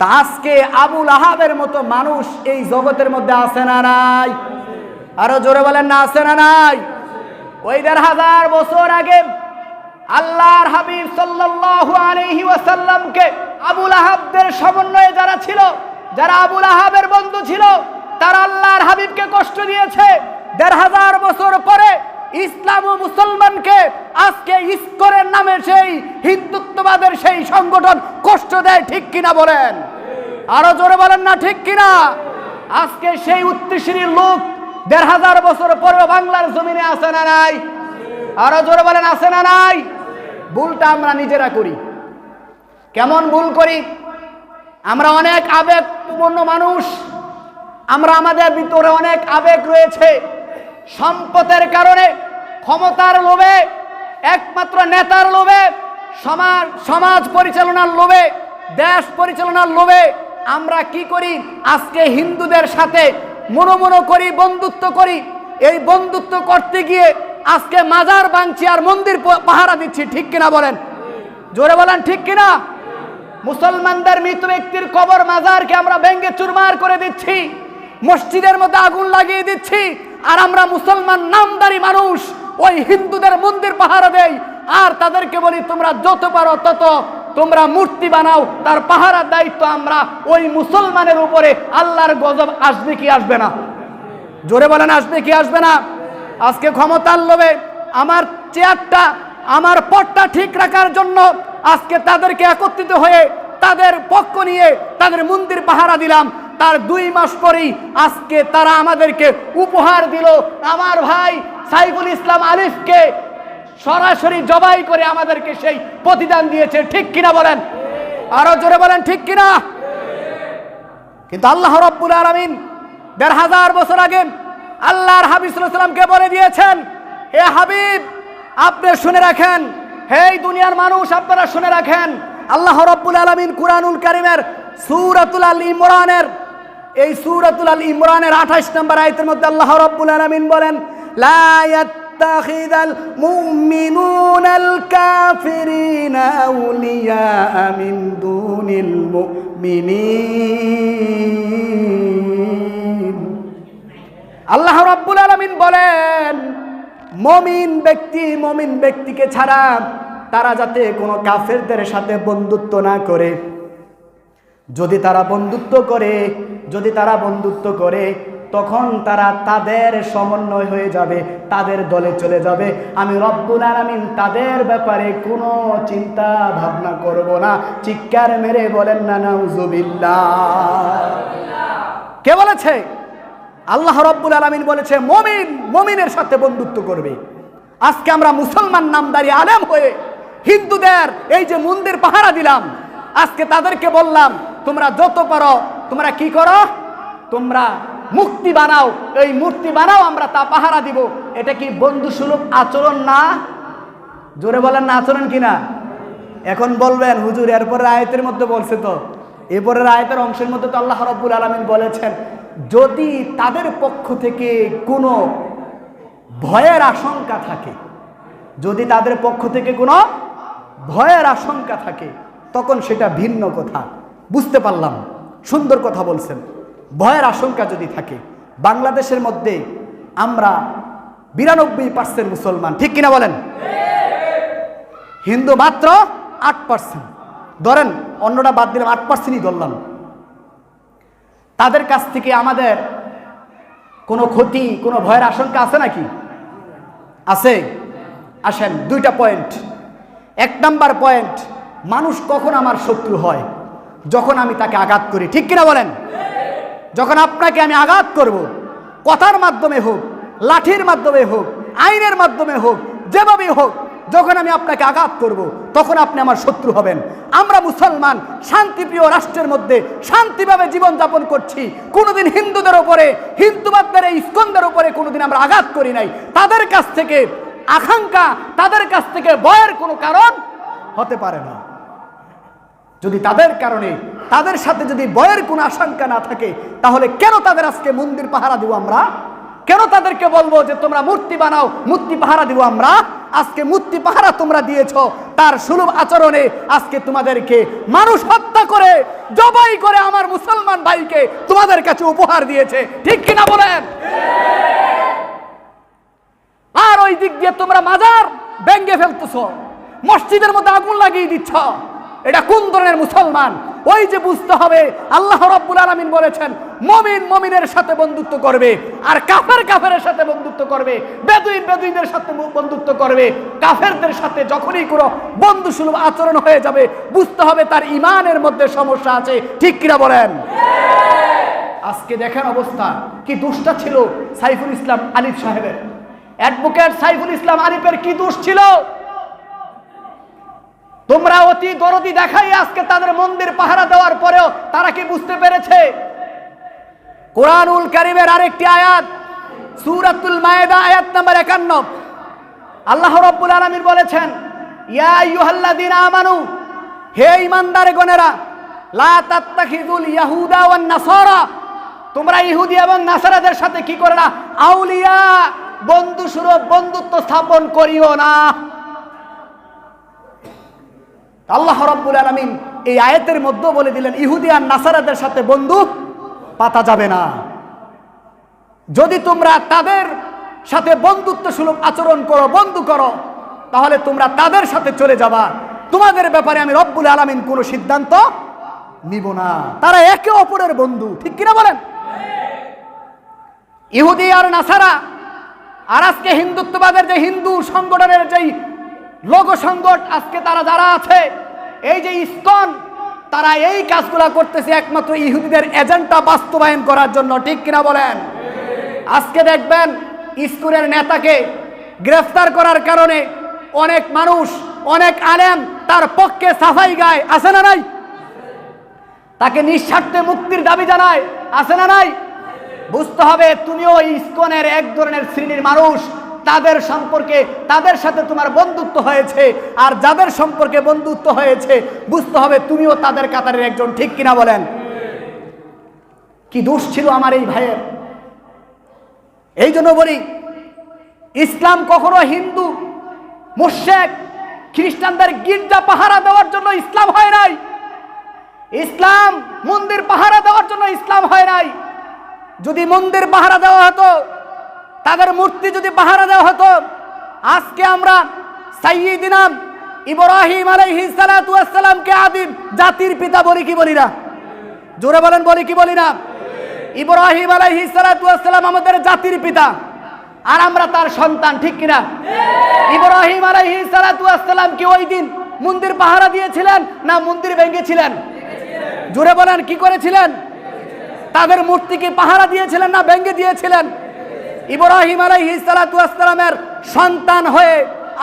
তা আজকে আবুল আহাবের মতো মানুষ এই জগতের মধ্যে আছে না নাই? আরও জোরে বলেন না, আছে না নাই? ওই দেড় হাজার বছর আগে আল্লাহর হাবিব সাল্লাল্লাহু আলাইহি ওয়াসাল্লামকে আবুল আহাবদের সমন্বয়ে যারা ছিল, যারা আবুল আহাবের বন্ধু ছিল, তারা আল্লাহর হাবিবকে কষ্ট দিয়েছে। দেড় হাজার বছর পরে ইসলাম ও মুসলমানকে আজকে ইস্করের নামে সেই হিন্দুত্ববাদের সেই সংগঠন কষ্ট দেয়, ঠিক কিনা বলেন? আরও জোরে বলেন না, ঠিক কিনা? আজকে সেই উত্তরসূরি লোক দেড় হাজার বছর পরেও বাংলার জমিনে আছে না নাই? আরও জোরে বলেন, আছে না নাই? ভুলটা আমরা নিজেরা করি। কেমন ভুল করি? আমরা অনেক আবেগপূর্ণ মানুষ। আমরা আমাদের ভিতরে অনেক আবেগ রয়েছে। সম্পদের কারণে ক্ষমতার লোভে, একমাত্র নেতার লোভে, সমাজ সমাজ পরিচালনার লোভে, দেশ পরিচালনার লোভে আমরা কি করি? আজকে হিন্দুদের সাথে মনো মনো করি, বন্ধুত্ব করি। এই বন্ধুত্ব করতে গিয়ে আজকে মাজার বাংছি আর মন্দির পাহারা দিচ্ছি, ঠিক কিনা বলেন? জোরে বলেন, ঠিক কিনা? মুসলমানদের মৃত ব্যক্তির কবর মাজারকে আমরা ভেঙ্গে চুরমার করে দিচ্ছি। মসজিদের মধ্যে আগুন লাগিয়ে দিচ্ছি। আর আমরা মুসলমান নামদারি মানুষ। ওই হিন্দুদের মন্দির পাহারা দেই। আর তাদেরকে বলি, তোমরা যত পারো তত। তোমরা মূর্তি বানাও। তার পাহারার দায়িত্ব আমরা। ওই মুসলমানের উপরে আল্লাহর গজব আসবে কি আসবে না? জোরে বলেন, আসবে কি আসবে না? আজকে ক্ষমতার লোভে আমার চেয়ারটা, আমার পটটা ঠিক রাখার জন্য আজকে তাদেরকে একত্রিত হয়ে তাদের পক্ষ নিয়ে তাদের মন্দির পাহারা দিলাম। তার দুই মাস পরেই আজকে তারা আমাদেরকে উপহার দিল। আমার ভাই সাইফুল ইসলাম আলিফকে সরাসরি জবাই করে আমাদেরকে সেই প্রতিদান দিয়েছে ঠিক কিনা বলেন? আরও জোরে বলেন, ঠিক কিনা? কিন্তু আল্লাহ রব্বুল আলমিন দেড় হাজার বছর আগে আল্লাহর হাবিবুল্লাহামকে বলে দিয়েছেন, হে হাবিব, আপনি শুনে রাখেন, হে দুনিয়ার মানুষ, আপনারা শুনে রাখেন, আল্লাহ রব্বুল আলমিন কুরআনুল করিমের সুরাতুল আল ইমরানের, এই সুরাতুল আল ইমরানের আঠাশ নম্বর আয়তের মধ্যে আল্লাহ রব্বুল আলমিন বলেন লা يتخذ المؤمنون الكافرين أولياء من دون المؤمنين আল্লাহ রাব্বুল আলামিন বলেন মমিন ব্যক্তি মমিন ব্যক্তিকে ছাড়া তারা যাতে কোনো কাফেরদের সাথে বন্ধুত্ব না করে যদি তারা বন্ধুত্ব করে যদি তারা বন্ধুত্ব করে তখন তারা তাদের সমন্বয় হয়ে যাবে, তাদের দলে চলে যাবে। আমি রব্বুল আলামিন তাদের ব্যাপারে কোনো চিন্তা ভাবনা করব না। চিৎকার মেরে বলেন, না, নাউজুবিল্লাহ। কে বলেছে? আল্লাহ রব্বুল আলমিন বলেছে, মমিন মমিনের সাথে বন্ধুত্ব করবে। আজকে আমরা মুসলমান নামদারি আলেম হয়ে হিন্দুদের এই যে মন্দির পাহারা দিলাম, আজকে তাদেরকে বললাম, তোমরা যত পারো, তোমরা কি করো? তোমরা মুক্তি বানাও, এই মূর্তি বানাও, আমরা তা পাহারা দিব। এটা কি বন্ধু সুলভ আচরণ না? জোরে বলেন না, আচরণ কিনা এখন বলবেন, হুজুর, এরপরের আয়তের মধ্যে বলছে তো, এরপরের আয়তের অংশের মধ্যে তো আল্লাহ রব্বুল আলমিন বলেছেন, যদি তাদের পক্ষ থেকে কোনো ভয়ের আশঙ্কা থাকে, যদি তাদের পক্ষ থেকে কোনো ভয়ের আশঙ্কা থাকে, তখন সেটা ভিন্ন কথা। বুঝতে পারলাম, সুন্দর কথা বলছেন। ভয়ের আশঙ্কা যদি থাকে, বাংলাদেশের মধ্যে আমরা বিরানব্বই পার্সেন্ট মুসলমান, ঠিক কিনা বলেন? হিন্দু মাত্র আট পার্সেন্ট ধরেন অন্যটা বাদ দিলাম, আট পার্সেন্টই ধরলাম। তাদের কাছ থেকে আমাদের কোনো ক্ষতি, কোনো ভয়ের আশঙ্কা আছে নাকি? আছে। আসেন, দুইটা পয়েন্ট এক নাম্বার পয়েন্ট মানুষ কখন আমার শত্রু হয়? যখন আমি তাকে আঘাত করি, ঠিক কিনা বলেন? যখন আপনাকে আমি আঘাত করব, কথার মাধ্যমে হোক, লাঠির মাধ্যমে হোক, আইনের মাধ্যমে হোক যেভাবে হোক, যখন আমি আপনাকে আঘাত করব, তখন আপনি আমার শত্রু হবেন। আমরা মুসলমান, শান্তিপ্রিয় রাষ্ট্রের মধ্যে শান্তিভাবে জীবনযাপন করছি। কোনোদিন হিন্দুদের উপরে, হিন্দুবাদদের এই ইস্কনদের উপরে কোনোদিন আমরা আঘাত করি নাই। তাদের কাছ থেকে আকাঙ্ক্ষা, তাদের কাছ থেকে ভয়ের কোনো কারণ হতে পারে না। যদি তাদের কারণে তাদের সাথে যদি বয়ের কোনো আশঙ্কা না থাকে, তাহলে কেন তাদের আজকে মন্দির পাহারা দিব আমরা? কেন তাদেরকে বলব যে তোমরা মূর্তি বানাও, মূর্তি পাহারা দিব আমরা? আজকে মূর্তি পাহারা তোমরা দিয়েছ, তার সুলভ আচরণে আজকে তোমাদেরকে মানুষ হত্যা করে, জবাই করে আমার মুসলমান ভাইকে তোমাদের কাছে উপহার দিয়েছে। ঠিক কিনা বলেন? আর ওই দিক দিয়ে তোমরা মাজার ব্যঙ্গে ফেলতেছ, মসজিদের মধ্যে আগুন লাগিয়ে দিচ্ছ। এটা কোন ধরনের মুসলমান? ওই যে বুঝতে হবে, আল্লাহ রাব্বুল আলামিন বলেছেন, মমিন মমিনের সাথে বন্ধুত্ব করবে, আর কাফের কাফের সাথে বন্ধুত্ব করবে, বেদুইন বেদুইনের সাথে বন্ধুত্ব করবে, কাফেরদের সাথে যখনই কোনো বন্ধু সুলভ আচরণ হয়ে যাবে, বুঝতে হবে তার ইমানের মধ্যে সমস্যা আছে, ঠিক কিনা বলেন? আজকে দেখেন অবস্থা, কি দুষ্টা ছিল সাইফুল ইসলাম আলিফ সাহেবের। অ্যাডভোকেট সাইফুল ইসলাম আলিফের কি দোষ ছিল? তোমরা অতি দরদি দেখাই আজকে তাদের মন্দির পাহারা দেওয়ার পরেও, তারা কি বুঝতে পেরেছে? কোরআনুল কারিমের আরেকটি আয়াত, সূরাতুল মায়েদা, আয়াত নাম্বার একান্ন। আল্লাহ রব্বুল আলামিন বলেছেন, ইয়া আইয়ুহাল্লাযীনা আমানু, হে ঈমানদার গণেরা লা তাত্তাখিযুল ইয়াহুদা ওয়ান নাসারা। তোমরা ইহুদি এবং নাসারাদের সাথে কি করে না? আউলিয়া বন্ধু সুরভ বন্ধুত্ব স্থাপন করিও না। আল্লাহ রব্বুল আলমিন এই আয়াতের মধ্যে বলে দিলেন, ইহুদি আর নাসারাদের সাথে বন্ধু পাতা যাবে না। যদি তোমরা তাদের সাথে বন্ধুত্ব সুলভ আচরণ করো, বন্ধু করো, তাহলে তোমরা তাদের সাথে চলে যাবা। তোমাদের ব্যাপারে আমি রব্বুল আলমিন কোনো সিদ্ধান্ত নিব না। তারা একে অপরের বন্ধু, ঠিক কিনা বলেন? ইহুদি আর নাসারা, আর আজকে হিন্দুত্ববাদের যে হিন্দু সংগঠনের যেই লোক সংগঠ আজকে তারা যারা আছে, এই যে ইস্কন, তারা এই কাজগুলা করতেছে একমাত্র ইহুদিদের এজেন্ডা বাস্তবায়ন করার জন্য, ঠিক কিনা বলেন? আজকে দেখবেন স্কুলের নেতাকে গ্রেফতার করার কারণে অনেক মানুষ, অনেক আলেম তার পক্ষে সাফাই গায়, আছে না নাই? তাকে নিঃস্বার্থে মুক্তির দাবি জানায়, আছে না নাই? বুঝতে হবে তুমিও ইস্কনের এক ধরনের শ্রেণির মানুষ তাদের সম্পর্কে, তাদের সাথে তোমার বন্ধুত্ব হয়েছে। আর যাদের সম্পর্কে বন্ধুত্ব হয়েছে, বুঝতে হবে তুমিও তাদের কাতারের একজন, ঠিক কিনা বলেন? কি দোষ ছিল আমার এই ভাইয়ের? এই জন্য বলি, ইসলাম কখনো হিন্দু মুশেক খ্রিস্টানদের গির্জা পাহারা দেওয়ার জন্য ইসলাম হয় নাই। ইসলাম মন্দির পাহারা দেওয়ার জন্য ইসলাম হয় নাই। যদি মন্দির পাহারা দেওয়া হতো তাদের মূর্তি যদি পাহারা দেওয়া হতো, আজকে আমরা সাইয়িদিনাম ইব্রাহিম সালাতু ওয়াসসালামকে আদিম জাতির পিতা বলি কি বলি না? জোরে বলেন বলি কি বলি না? ইব্রাহিম আলাইহিস সালাতু ওয়াসসালাম আমাদের জাতির পিতা, আর আমরা তার সন্তান, ঠিক কিনা ইব্রাহিম আলাইহিস সালাতু ওয়াসসালাম কি ওই দিন মন্দির পাহারা দিয়েছিলেন না মন্দির ভেঙেছিলেন? জোরে বলেন কি করেছিলেন? তাদের মূর্তিকে পাহারা দিয়েছিলেন না ভেঙে দিয়েছিলেন? ইব্রাহিম আলাইহিসালামের সন্তান হয়ে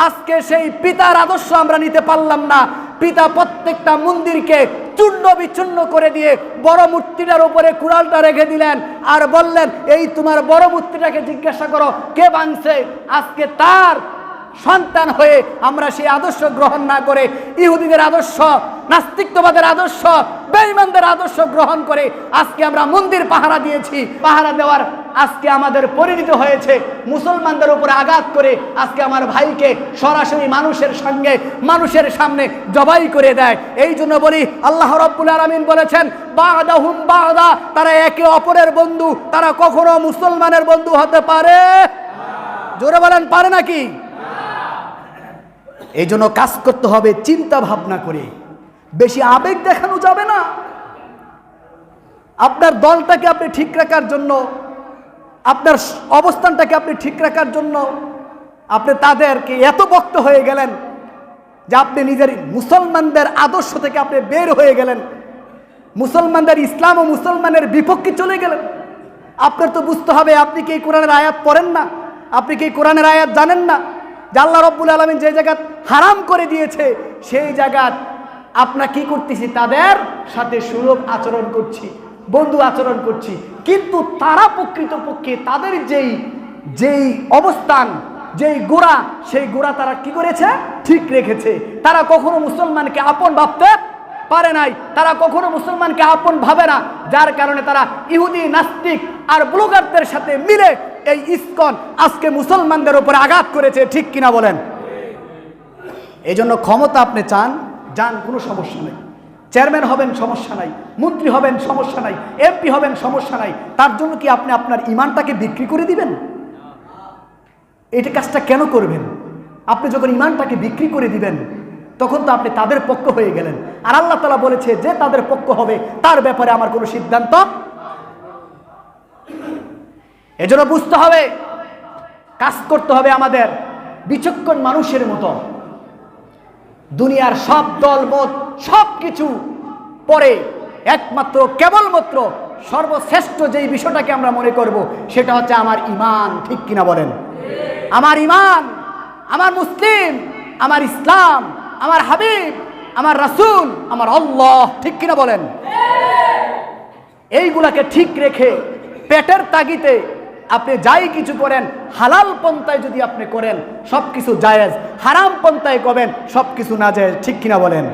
আজকে সেই পিতার আদর্শ আমরা নিতে পারলাম না। পিতা প্রত্যেকটা মন্দিরকে চূর্ণ বিচূর্ণ করে দিয়ে বড় মূর্তিটার উপরে কুড়ালটা রেখে দিলেন আর বললেন, এই তোমার বড় মূর্তিটাকে জিজ্ঞাসা করো, কে বানছে? আজকে তার সন্তান হয়ে আমরা সেই আদর্শ গ্রহণ না করে ইহুদিদের আদর্শ, নাস্তিকবাদের আদর্শ, বেঈমানদের আদর্শ গ্রহণ করে আজকে আমরা মন্দির পাহারা দিয়েছি। পাহারা দেওয়ার আজকে আমাদের পরিণত হয়েছে। মুসলমানদের উপরে আঘাত করে আজকে আমার ভাইকে সরাসরি মানুষের সঙ্গে, মানুষের সামনে জবাই করে দেয়। এই জন্য বলি, আল্লাহ রব্বুল আলমিন বলেছেন বাগদা হুম বাগদা তারা একে অপরের বন্ধু, তারা কখনো মুসলমানের বন্ধু হতে পারে? জোরে বলেন, পারে নাকি? এই জন্য কাজ করতে হবে চিন্তা ভাবনা করে। বেশি আবেগ দেখানো যাবে না। আপনার দলটাকে আপনি ঠিক রাখার জন্য, আপনার অবস্থানটাকে আপনি ঠিক রাখার জন্য আপনি তাদেরকে এত বক্ত হয়ে গেলেন যে আপনি নিজের মুসলমানদের আদর্শ থেকে আপনি বের হয়ে গেলেন। মুসলমানদের ইসলাম ও মুসলমানের বিপক্ষে চলে গেলেন। আপনার তো বুঝতে হবে, আপনি কি কোরআনের আয়াত পড়েন না? আপনি কি কোরআনের আয়াত জানেন না? আল্লাহ রব্বুল আলমিন যে জায়গা হারাম করে দিয়েছে, সেই জায়গা আপনার কি করতেছি? তাদের সাথে সুলভ আচরণ করছি, বন্ধু আচরণ করছি। কিন্তু তারা প্রকৃতপক্ষে তাদের যেই যেই অবস্থান, যেই গোড়া, সেই গোড়া তারা কি করেছে? ঠিক রেখেছে। তারা কখনো মুসলমানকে আপন ভাবতে পারে নাই। তারা কখনো মুসলমানকে আপন ভাবে না। যার কারণে তারা ইহুদি, নাস্তিক আর ব্লগারদের সাথে মিলে এই ইস্কন আজকে মুসলমানদের উপরে আঘাত করেছে, ঠিক কিনা বলেন? এই জন্য ক্ষমতা আপনি চান, যান, কোনো সমস্যা নেই। চেয়ারম্যান হবেন, সমস্যা নাই। মন্ত্রী হবেন, সমস্যা নাই। এমপি হবেন, সমস্যা নাই। তার জন্য কি আপনি আপনার ইমানটাকে বিক্রি করে দিবেন? এটা কাজটা কেন করবেন? আপনি যখন ইমানটাকে বিক্রি করে দিবেন, তখন তো আপনি তাদের পক্ষ হয়ে গেলেন। আর আল্লাহ তালা বলেছে, যে তাদের পক্ষ হবে, তার ব্যাপারে আমার কোনো সিদ্ধান্ত এজন্য বুঝতে হবে, কাজ করতে হবে আমাদের বিচক্ষণ মানুষের মতো। দুনিয়ার সব দল, মত, সব কিছু পরে একমাত্র, কেবলমাত্র সর্বশ্রেষ্ঠ যেই বিষয়টাকে আমরা মনে করব, সেটা হচ্ছে আমার ইমান, ঠিক কিনা বলেন? আমার ইমান, আমার মুসলিম, আমার ইসলাম, আমার হাবিব, আমার রাসুল, আমার আল্লাহ, ঠিক কিনা বলেন? এইগুলাকে ঠিক রেখে পেটের তাগিতে আপনি যাই কিছু করেন, হালাল পন্থায় যদি আপনি করেন সব কিছু জায়েজ। হারাম পন্থায় করবেন সব কিছু না যায় ঠিক কিনা বলেন?